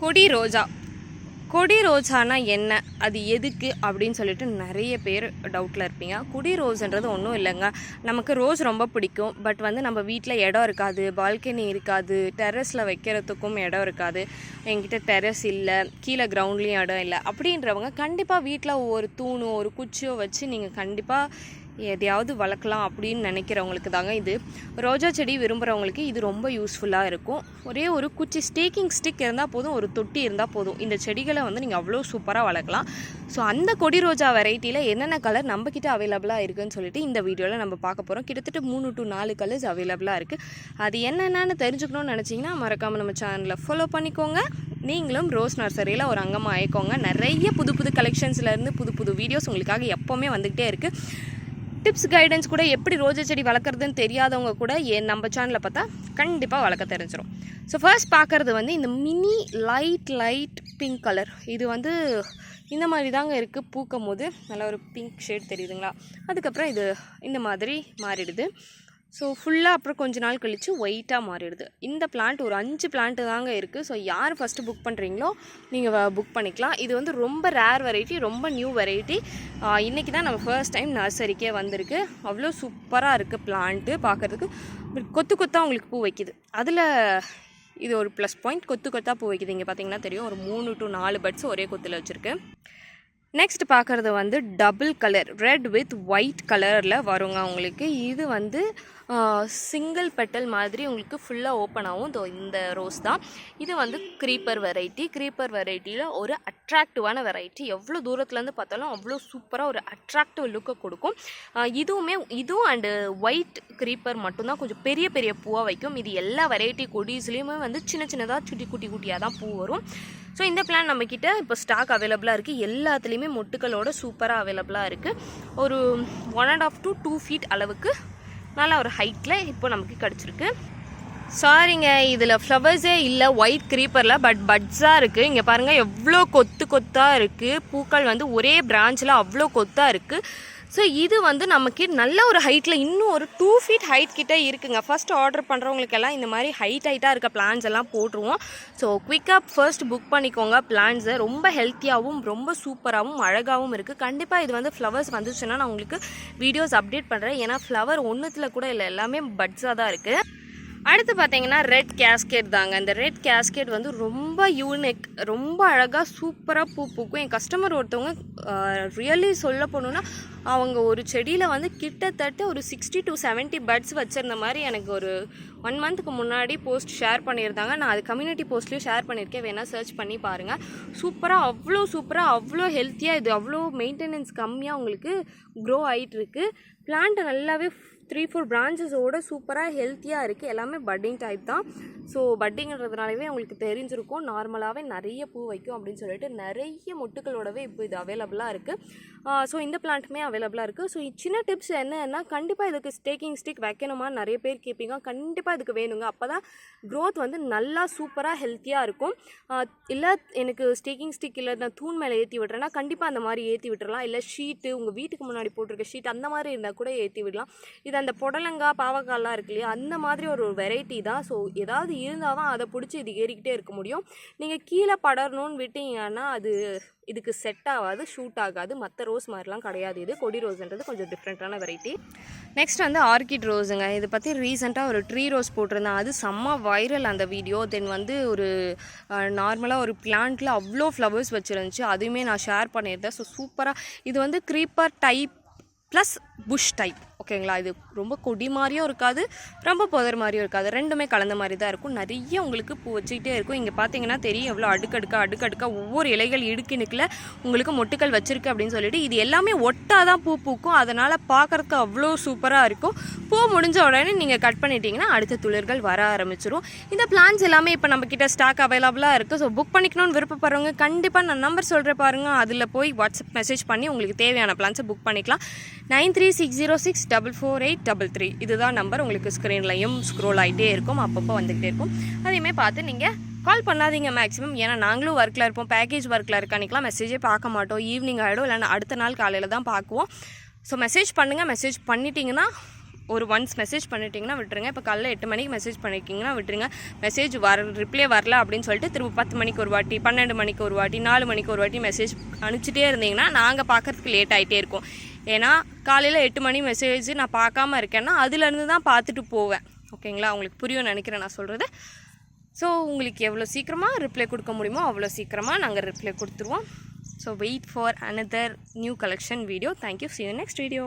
கொடி ரோஜா. கொடி ரோஜானா என்ன? அது எதுக்கு? அப்படின்னு சொல்லிட்டு நிறைய பேர் டவுட்டில் இருப்பீங்க. கொடி ரோஸ்ன்றது ஒன்றும் இல்லைங்க. நமக்கு ரோஸ் ரொம்ப பிடிக்கும். பட் வந்து நம்ம வீட்டில் இடம் இருக்காது. பால்கனி இருக்காது. டெரஸில் வைக்கிறதுக்கும் இடம் இருக்காது. என்கிட்ட டெரஸ் இல்லை. கீழே கிரவுண்ட்லேயும் இடம் இல்லை. அப்படின்றவங்க கண்டிப்பாக வீட்டில் ஒரு தூணும் ஒரு குச்சியோ வச்சு நீங்கள் கண்டிப்பாக எதையாவது வளர்க்கலாம் அப்படின்னு நினைக்கிறவங்களுக்கு தாங்க இது. ரோஜா செடி விரும்புகிறவங்களுக்கு இது ரொம்ப யூஸ்ஃபுல்லாக இருக்கும். ஒரே ஒரு குச்சி ஸ்டேக்கிங் ஸ்டிக் இருந்தால் போதும் ஒரு தொட்டி இருந்தால் போதும். இந்த செடிகளை வந்து நீங்கள் அவ்வளோ சூப்பராக வளர்க்கலாம். ஸோ அந்த கொடி ரோஜா வெரைட்டியில் என்னென்ன கலர் நம்மக்கிட்ட அவைலபிளாக இருக்குன்னு சொல்லிட்டு இந்த வீடியோவில் நம்ம பார்க்க போகிறோம் கிட்டத்தட்ட மூணு டு நாலு கலர்ஸ் அவைலபிளாக இருக்குது அது என்னென்னு தெரிஞ்சுக்கணும்னு நினச்சிங்கன்னா மறக்காமல் நம்ம சேனலை ஃபாலோ பண்ணிக்கோங்க. நீங்களும் ரோஸ் நர்சரியில் ஒரு அங்கமாக ஆயிக்கோங்க. நிறைய புது புது கலெக்ஷன்ஸ்லேருந்து புது புது வீடியோஸ் உங்களுக்காக எப்போவுமே வந்துக்கிட்டே இருக்குது டிப்ஸ் கைடன்ஸ் கூட எப்படி ரோஜா செடி வளர்க்குறதுன்னு தெரியாதவங்க கூட என் நம்ம சேனலில் பார்த்தா கண்டிப்பாக வளர்க்க தெரிஞ்சிடும் ஸோ ஃபர்ஸ்ட் பார்க்குறது வந்து இந்த mini light light pink colour இது வந்து இந்த மாதிரி தாங்க இருக்குது பூக்கும் போது நல்ல ஒரு பிங்க் ஷேட் தெரியுதுங்களா? அதுக்கப்புறம் இது இந்த மாதிரி மாறிடுது. ஸோ ஃபுல்லாக அப்புறம் கொஞ்ச நாள் கழித்து ஒயிட்டாக மாறிடுது. இந்த பிளான்ட் ஒரு அஞ்சு பிளான்ட்டு தாங்க இருக்குது ஸோ யார் ஃபஸ்ட்டு புக் பண்ணுறீங்களோ நீங்கள் புக் பண்ணிக்கலாம். இது வந்து ரொம்ப ரேர் வெரைட்டி ரொம்ப நியூ வெரைட்டி இன்றைக்கி தான் நம்ம ஃபர்ஸ்ட் டைம் நர்சரிக்கே வந்திருக்கு. அவ்வளோ சூப்பராக இருக்குது பிளான்ட்டு பார்க்குறதுக்கு கொத்து கொத்தாக உங்களுக்கு பூ வைக்குது. அதில் இது ஒரு ப்ளஸ் பாயிண்ட் கொத்து கொத்தாக பூ வைக்குது. இங்கே பார்த்தீங்கன்னா தெரியும். ஒரு மூணு டு நாலு பட்ஸ் ஒரே கொத்தில் வச்சுருக்கு. நெக்ஸ்ட் பார்க்குறது வந்து double colour red with white கலரில் வருங்க உங்களுக்கு. இது வந்து சிங்கிள் பெட்டல் மாதிரி உங்களுக்கு ஃபுல்லாக ஓப்பன் ஆகும் தோ இந்த ரோஸ் தான். இது வந்து க்ரீப்பர் வெரைட்டி க்ரீப்பர் வெரைட்டியில் ஒரு அட்ராக்டிவான வெரைட்டி எவ்வளோ தூரத்துலேருந்து பார்த்தாலும் அவ்வளோ சூப்பராக ஒரு அட்ராக்டிவ் லுக்கை கொடுக்கும். இதுவுமே இதுவும் அண்டு ஒயிட் க்ரீப்பர் மட்டும்தான். கொஞ்சம் பெரிய பெரிய பூவாக வைக்கும். இது எல்லா வெரைட்டி கொடிஸ்லேயுமே வந்து சின்ன சின்னதாக சுட்டி குட்டி குட்டியாக தான் பூ வரும். ஸோ இந்த பிளான் நம்மக்கிட்ட இப்போ ஸ்டாக் அவைலபிளாக இருக்குது எல்லாத்துலேயுமே மொட்டுக்களோட சூப்பராக அவைலபிளாக இருக்குது ஒரு one and half to two feet அளவுக்கு நல்ல ஒரு ஹைட்டில் இப்போ நமக்கு கிடச்சிருக்கு. சாரிங்க இதில் ஃப்ளவர்ஸே இல்லை ஒயிட் க்ரீப்பரில் பட் பட்ஸாக இருக்குது இங்கே பாருங்கள் எவ்வளோ கொத்து கொத்தாக இருக்குது பூக்கள் வந்து ஒரே பிரான்ச்சில் அவ்வளோ கொத்தாக இருக்குது ஸோ இது வந்து நமக்கு நல்ல ஒரு ஹைட்டில் இன்னும் ஒரு டூ ஃபீட் ஹைட் கிட்டே இருக்குங்க. ஃபஸ்ட் ஆர்டர் பண்ணுறவங்களுக்கெல்லாம் இந்த மாதிரி ஹைட் ஹைட்டாக இருக்க பிளான்ஸ் எல்லாம் போட்டுருவோம். ஸோ குவிக்காக ஃபர்ஸ்ட் புக் பண்ணிக்கோங்க பிளான்ஸை ரொம்ப ஹெல்த்தியாகவும் ரொம்ப சூப்பராகவும் அழகாகவும் இருக்குது கண்டிப்பாக இது வந்து ஃப்ளவர்ஸ் வந்துச்சுன்னா நான் உங்களுக்கு வீடியோஸ் அப்டேட் பண்ணுறேன் ஏன்னா ஃப்ளவர் ஒன்றுத்தில் கூட இல்லை எல்லாமே பட்ஸாக தான் இருக்குது அடுத்து பார்த்தீங்கன்னா ரெட் கேஸ்கேட் தாங்க. இந்த ரெட் கேஸ்கேட் வந்து ரொம்ப யூனிக் ரொம்ப அழகாக சூப்பராக பூ பூக்கும். என் கஸ்டமர் ஒருத்தவங்க ரியலி சொல்ல போகணுன்னா அவங்க ஒரு செடியில் வந்து கிட்டத்தட்ட ஒரு சிக்ஸ்டி டு 70 பட்ஸ் வச்சுருந்த மாதிரி எனக்கு ஒரு ஒன் மந்த்துக்கு முன்னாடி போஸ்ட் ஷேர் பண்ணியிருந்தாங்க. நான் அது கம்யூனிட்டி போஸ்ட்லேயும் ஷேர் பண்ணியிருக்கேன். வேணால் சர்ச் பண்ணி பாருங்கள் சூப்பராக அவ்வளோ சூப்பராக அவ்வளோ ஹெல்த்தியாக இது அவ்வளோ மெயின்டெனன்ஸ் கம்மியாக உங்களுக்கு க்ரோ ஆகிட்டு இருக்கு. பிளான்ட் நல்லாவே த்ரீ ஃபோர் பிரான்ச்சஸோட சூப்பராக ஹெல்த்தியாக இருக்குது எல்லாமே பட்டிங் டைப் தான். ஸோ பட்டிங்கிறதுனாலவே உங்களுக்கு தெரிஞ்சிருக்கும். நார்மலாகவே நிறைய பூ வைக்கும் அப்படின்னு சொல்லிட்டு நிறைய மொட்டுகளோடவே இப்போ இது அவைலபிளாக இருக்குது ஸோ இந்த பிளான்ட்டுமே அவைலபிளாக இருக்குது ஸோ சின்ன டிப்ஸ் என்னென்னா கண்டிப்பாக இதுக்கு ஸ்டேக்கிங் ஸ்டிக் வைக்கணுமா? நிறைய பேர் கேட்பீங்க. கண்டிப்பாக இதுக்கு வேணுங்க. அப்போ தான் க்ரோத் வந்து நல்லா சூப்பராக ஹெல்த்தியாக இருக்கும். இல்லை எனக்கு ஸ்டேக்கிங் ஸ்டிக் இல்லை நான் தூண் மேலே ஏற்றி விட்றேன்னா கண்டிப்பாக அந்த மாதிரி ஏற்றி விட்டுறலாம். இல்லை ஷீட்டு உங்கள் வீட்டுக்கு முன்னாடி போட்டிருக்க ஷீட் அந்த மாதிரி இருந்தால் கூட ஏற்றி விடலாம். இது அந்த புடலங்காய் பாவக்காய்லாம் இருக்கு இல்லையா அந்த மாதிரி ஒரு வெரைட்டி தான். ஸோ ஏதாவது இருந்தால் தான் அதை பிடிச்சி இது ஏறிக்கிட்டே இருக்க முடியும். நீங்கள் கீழே படரணும்னு விட்டீங்கன்னா அது இதுக்கு செட் ஆகாது ஷூட் ஆகாது. மற்ற ரோஸ் மாதிரிலாம் கிடையாது. இது கொடி ரோஸ்ன்றது கொஞ்சம் டிஃப்ரெண்ட்டான வெரைட்டி நெக்ஸ்ட் வந்து ஆர்கிட் ரோஸுங்க இதை பற்றி ரீசெண்டாக ஒரு ட்ரீ ரோஸ் போட்டிருந்தேன். அது செம்ம வைரல் அந்த வீடியோ தென் வந்து ஒரு நார்மலாக ஒரு பிளான்ட்டில் அவ்வளோ ஃப்ளவர்ஸ் வச்சுருந்துச்சு. அதுவுமே நான் ஷேர் பண்ணியிருந்தேன். ஸோ சூப்பராக இது வந்து creeper type plus bush type ஓகேங்களா? இது ரொம்ப கொடி மாதிரியும் இருக்காது ரொம்ப புதர் மாதிரியும் இருக்காது. ரெண்டுமே கலந்த மாதிரி தான் இருக்கும். நிறைய உங்களுக்கு பூ வச்சுக்கிட்டே இருக்கும். இங்கே பார்த்தீங்கன்னா தெரியும் எவ்வளோ அடுக்கடுக்கா அடுக்கடுக்கா ஒவ்வொரு இலைகள் இடுக்கினுக்கில் உங்களுக்கு மொட்டுக்கள் வச்சிருக்கு அப்படின்னு சொல்லிட்டு இது எல்லாமே ஒட்டாக தான் பூ பூக்கும். அதனால் பார்க்கறதுக்கு அவ்வளோ சூப்பராக இருக்கும். பூ முடிஞ்ச உடனே நீங்கள் கட் பண்ணிட்டீங்கன்னா அடுத்த துளிர்கள் வர ஆரம்பிச்சிரும். இந்த பிளான்ஸ் எல்லாமே இப்போ நம்ம ஸ்டாக் அவைலபிளாக இருக்குது ஸோ புக் பண்ணிக்கணும்னு விருப்பப்படுறவங்க கண்டிப்பாக நான் நம்பர் சொல்கிறேன் பாருங்கள் அதில் போய் வாட்ஸ்அப் மெசேஜ் பண்ணி உங்களுக்கு தேவையான பிளான்ஸை புக் பண்ணிக்கலாம். Nine three six zero six double four eight double three. இதுதான் நம்பர். உங்களுக்கு ஸ்க்ரீன்லையும் ஸ்க்ரோல் ஆகிட்டே இருக்கும் அப்பப்போ வந்துக்கிட்டே இருக்கும். அதையுமே பார்த்து நீங்கள் கால் பண்ணாதீங்க மேக்ஸிமம் ஏன்னா நாங்களும் ஒர்க்கில் இருப்போம். பேக்கேஜ் ஒர்க்கில் இருக்கானிக்கலாம். மெசேஜே பார்க்க மாட்டோம். ஈவினிங் ஆகிடும் இல்லைன்னா அடுத்த நாள் காலையில் தான் பார்க்குவோம். ஸோ மெசேஜ் பண்ணுங்கள் மெசேஜ் பண்ணிட்டீங்கன்னா ஒரு ஒன்ஸ் மெசேஜ் பண்ணிட்டீங்கன்னா விட்டுருங்க. இப்போ காலைல எட்டு மணிக்கு மெசேஜ் பண்ணியிருக்கீங்கன்னா விட்டுருங்க. மெசேஜ் வர ரிப்ளை வரல அப்படின்னு சொல்லிட்டு திரும்ப பத்து மணிக்கு ஒரு வாட்டி பன்னெண்டு மணிக்கு ஒரு வாட்டி நாலு மணிக்கு ஒரு வாட்டி மெசேஜ் அனுப்பிச்சிட்டே இருந்தீங்கன்னா நாங்கள் பார்க்கறதுக்கு லேட் ஆகிட்டே இருக்கும். ஏன்னா காலையில் எட்டு மணி மெசேஜ் நான் பார்க்காம இருக்கேன்னா அதுலேருந்து தான் பார்த்துட்டு போவேன். ஓகேங்களா? உங்களுக்கு புரியும் நினைக்கிறேன் நான் சொல்கிறது ஸோ உங்களுக்கு எவ்வளோ சீக்கிரமாக ரிப்ளை கொடுக்க முடியுமோ அவ்வளோ சீக்கிரமாக நாங்கள் ரிப்ளை கொடுத்துருவோம். So wait for another new collection video thank you see you next video